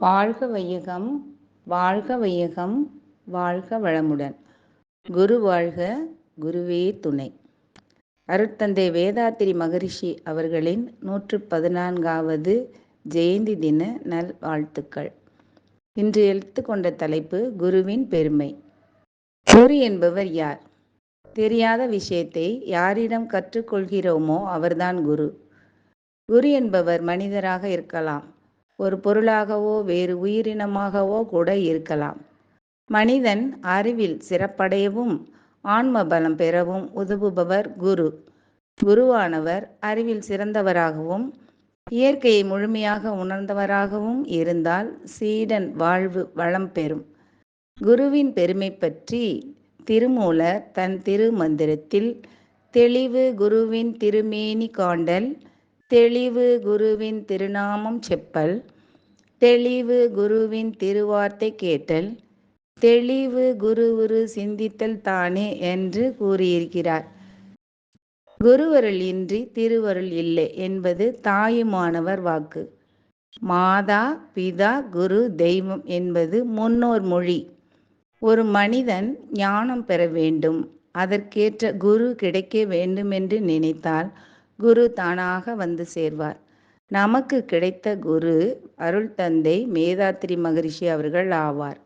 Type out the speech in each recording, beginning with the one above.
வாழ்க வையகம் வாழ்க வையகம் வாழ்க வளமுடன். குரு வாழ்க குருவே துணை. அருட்தந்தை வேதாத்திரி மகரிஷி அவர்களின் நூற்று பதினான்காவது ஜெயந்தி தின நல் வாழ்த்துக்கள் இன்று எடுத்துக்கொண்ட தலைப்பு குருவின் பெருமை. குரு என்பவர் யார்? தெரியாத விஷயத்தை யாரிடம் கற்றுக்கொள்கிறோமோ அவர்தான் குரு. குரு என்பவர் மனிதராக இருக்கலாம். ஒரு பொருளாகவோ வேறு உயிரினமாகவோ கூட இருக்கலாம். மனிதன் அறிவில் சிறப்படையவும் ஆன்ம பலம் பெறவும் உதவுபவர் குரு. குருவானவர் அறிவில் சிறந்தவராகவும் இயற்கையை முழுமையாக உணர்ந்தவராகவும் இருந்தால் சீடன் வாழ்வு வளம் பெறும். குருவின் பெருமை பற்றி திருமூலர் தன் திருமந்திரத்தில் தெளிவு குருவின் திருமேனி காண்டல் தெளிவு குருவின் திருநாமம் செப்பல். தெளிவு குருவின் திருவார்த்தை கேட்டல். தெளிவு குருவுரு சிந்தித்தல் தானே என்று கூறியிருக்கிறார். குருவருள் இன்றி திருவருள் இல்லை என்பது தாயுமானவர் வாக்கு. மாதா பிதா குரு தெய்வம் என்பது முன்னோர் மொழி. ஒரு மனிதன் ஞானம் பெற வேண்டும். அதற்கேற்ற குரு கிடைக்க வேண்டும் என்று நினைத்தால் குரு தானாக வந்து சேர்வார். நமக்கு கிடைத்த குரு அருள் தந்தை மேதாத்திரி மகரிஷி அவர்கள் ஆவார்.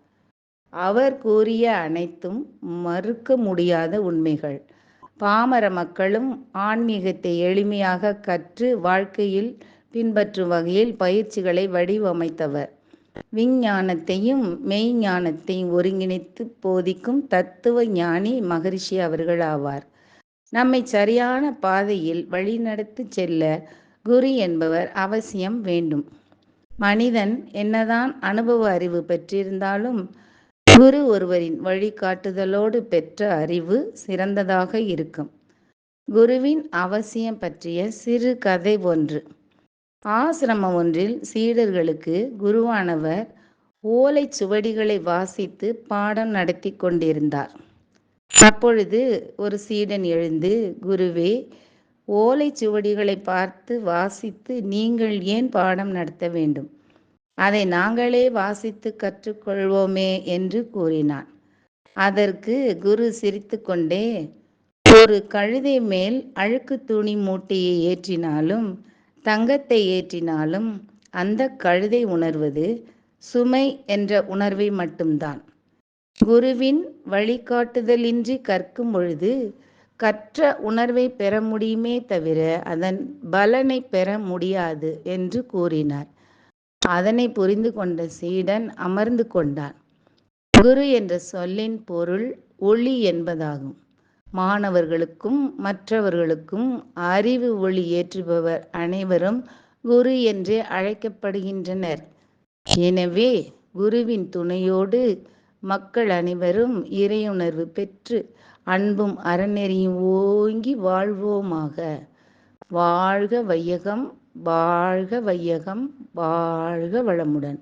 அவர் கூறிய அனைத்தும் மறுக்க முடியாத உண்மைகள். பாமர மக்களும் ஆன்மீகத்தை எளிமையாக கற்று வாழ்க்கையில் பின்பற்றும் வகையில் பயிற்சிகளை வடிவமைத்தவர். விஞ்ஞானத்தையும் மெய்ஞானத்தையும் ஒருங்கிணைத்து போதிக்கும் தத்துவ ஞானி மகரிஷி அவர்கள் ஆவார். நம்மை சரியான பாதையில் வழிநடத்தி செல்ல குரு என்பவர் அவசியம் வேண்டும். மனிதன் என்னதான் அனுபவ அறிவு பெற்றிருந்தாலும் குரு ஒருவரின் வழிகாட்டுதலோடு பெற்ற அறிவு சிறந்ததாக இருக்கும். குருவின் அவசியம் பற்றிய சிறு கதை ஒன்று. ஆசிரமம் ஒன்றில் சீடர்களுக்கு குருவானவர் ஓலை சுவடிகளை வாசித்து பாடம் நடத்தி கொண்டிருந்தார். அப்பொழுது ஒரு சீடன் எழுந்து குருவே ஓலை சுவடிகளை பார்த்து வாசித்து நீங்கள் ஏன் பாடம் நடத்த வேண்டும்? அதை நாங்களே வாசித்து கற்றுக்கொள்வோமே என்று கூறினான். அதற்கு குரு சிரித்து கொண்டே ஒரு கழுதை மேல் அழுக்கு துணி மூட்டையை ஏற்றினாலும் தங்கத்தை ஏற்றினாலும் அந்த கழுதை உணர்வது சுமை என்ற உணர்வை மட்டும்தான். குருவின் வழிகாட்டுதலின்றி கற்கும் பொழுது கற்ற உணர்வை பெற முடியுமே தவிர அதன் பலனை பெற முடியாது என்று கூறினார். அதனை புரிந்து கொண்ட சீடன் அமர்ந்து கொண்டான். குரு என்ற சொல்லின் பொருள் ஒளி என்பதாகும். மாணவர்களுக்கும் மற்றவர்களுக்கும் அறிவு ஒளி ஏற்றுபவர் அனைவரும் குரு என்றே அழைக்கப்படுகின்றனர். எனவே குருவின் துணையோடு மக்கள் அனைவரும் இறையுணர்வு பெற்று அன்பும் அறநெறியும் ஓங்கி வாழ்வோமாக. வாழ்க வையகம் வாழ்க வையகம் வாழ்க வளமுடன்.